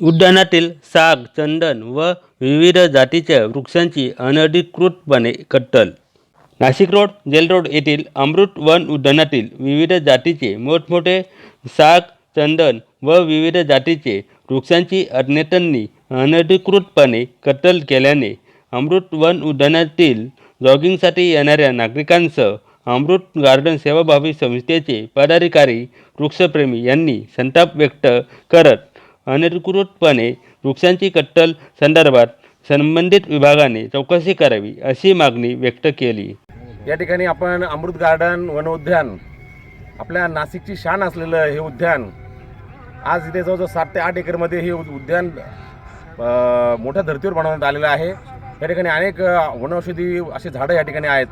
उद्यानातील साग चंदन व विविध जातीच्या वृक्षांची अनधिकृतपणे कत्तल नाशिक रोड जेल रोड येथील अमृत वन उद्यानातील विविध जातीचे मोठमोठे साग चंदन व विविध जातीचे वृक्षांची अज्ञातांनी अनधिकृतपणे कत्तल केल्याने अमृत वन उद्यानातील जॉगिंगसाठी येणाऱ्या नागरिकांसह अमृत गार्डन सेवाभावी संस्थेचे पदाधिकारी वृक्षप्रेमी यांनी संताप व्यक्त करत अनधिकृतपणे वृक्षांची कट्टल संदर्भात संबंधित विभागाने चौकशी करावी अशी मागणी व्यक्त केली. या ठिकाणी आपण अमृत गार्डन वनउद्यान आपल्या नाशिकची शान असलेलं हे उद्यान आज इथे जवळजवळ सात ते आठ एकरमध्ये हे उद्यान मोठ्या धर्तीवर बनवण्यात आलेलं आहे. या ठिकाणी अनेक वनौषधी असे झाडं या ठिकाणी आहेत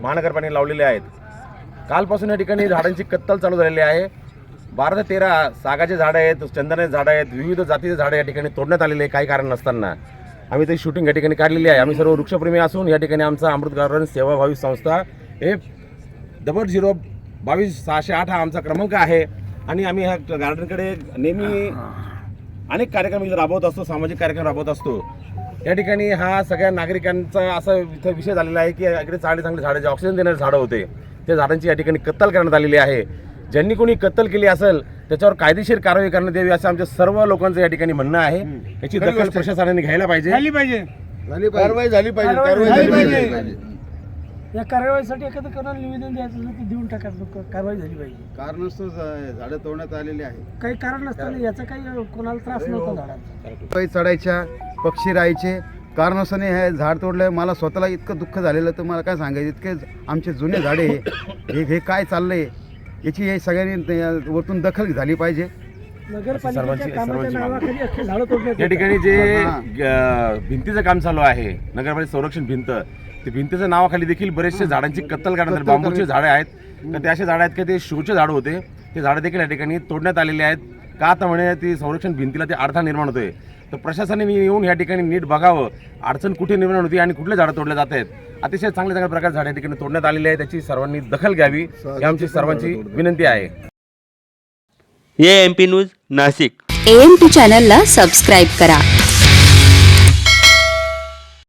महानगरपालिकेने लावलेले आहेत. कालपासून या ठिकाणी झाडांची कत्तल चालू झालेली आहे. बारा ते तेरा सागाचे झाडं आहेत चंदनाचे झाडं आहेत विविध जातीचे झाडं या ठिकाणी तोडण्यात आलेले आहे काही कारण नसताना. आम्ही ते शूटिंग या ठिकाणी काढलेली आहे. आम्ही सर्व वृक्षप्रेमी असून या ठिकाणी आमचा अमृत गार्डन सेवाभावी संस्था हे डबल झिरो बावीस सहाशे आठ हा आमचा क्रमांक आहे. आणि आम्ही ह्या गार्डनकडे नेहमी अनेक कार्यक्रम इथे राबवत असतो सामाजिक कार्यक्रम राबवत असतो. या ठिकाणी हा सगळ्या नागरिकांचा असा इथं विषय झालेला आहे की इकडे चांगले चांगले झाडं जे ऑक्सिजन देणारे झाडं होते त्या झाडांची या ठिकाणी कत्तल करण्यात आलेली आहे. ज्यांनी कोणी कत्तल केली असेल त्याच्यावर कायदेशीर कारवाई करण्यात यावी असं आमच्या सर्व लोकांचं या ठिकाणी म्हणणं आहे. याची दखल प्रशासनाने घ्यायला पाहिजे. झाली पाहिजे. कारवाई झाली पाहिजे. कारवाई झाली झाली पाहिजे. पाहिजे. या कारवाईसाठी एखादं कोणाला निवेदन द्यायचं असेल तर देऊन टाका. लोक कारवाई झाली पाहिजे. कारणास्तव झाडं तोडण्यात आलेली आहे काही कारण नसताना याचा काही कोणाला त्रास नव्हता झाडांचा. पायी चढायच्या पक्षी राहायचे. कारणास्तव हे झाड तोडलं मला स्वतःला इतकं दुःख झालेलं तर मला काय सांगायचं? इतके आमचे जुने झाडे हे हे- हे काय चाललंय? याची हे सगळ्यांनी वरतून दखल झाली पाहिजे. नगरपालिकेच्या सर्वांची- कामाच्या सर्वांची नावाखाली अख्खे झाडं तोडण्यात या येतात. ठिकाणी जे भिंतीचं काम चालू आहे नगरपालिका संरक्षण भिंत ते भिंतीच्या नावाखाली देखील बरेचसे झाडांची कत्तल करण्यात आली. कत्तल बांबूचे झाडे आहेत. तर ते असे झाडं आहेत की ते शोचे झाडं होते. ते झाडं देखील या ठिकाणी तोडण्यात आलेले आहेत. का तर म्हणे ती संरक्षण भिंतीला ते अडथळा निर्माण होतोय. तर प्रशासनाने येऊन या ठिकाणी नीट बघावं. अडचण कुठे निर्माण होती आणि कुठले झाडं तोडले जात आहेत? अतिशय चांगल्या चांगल्या प्रकारे झाडं ठिकाणी तोडण्यात आलेली आहे त्याची सर्वांनी दखल घ्यावी. ही आमची सर्वांची विनंती आहे. A M P news Nashik. A M P चॅनलला सबस्क्राईब करा.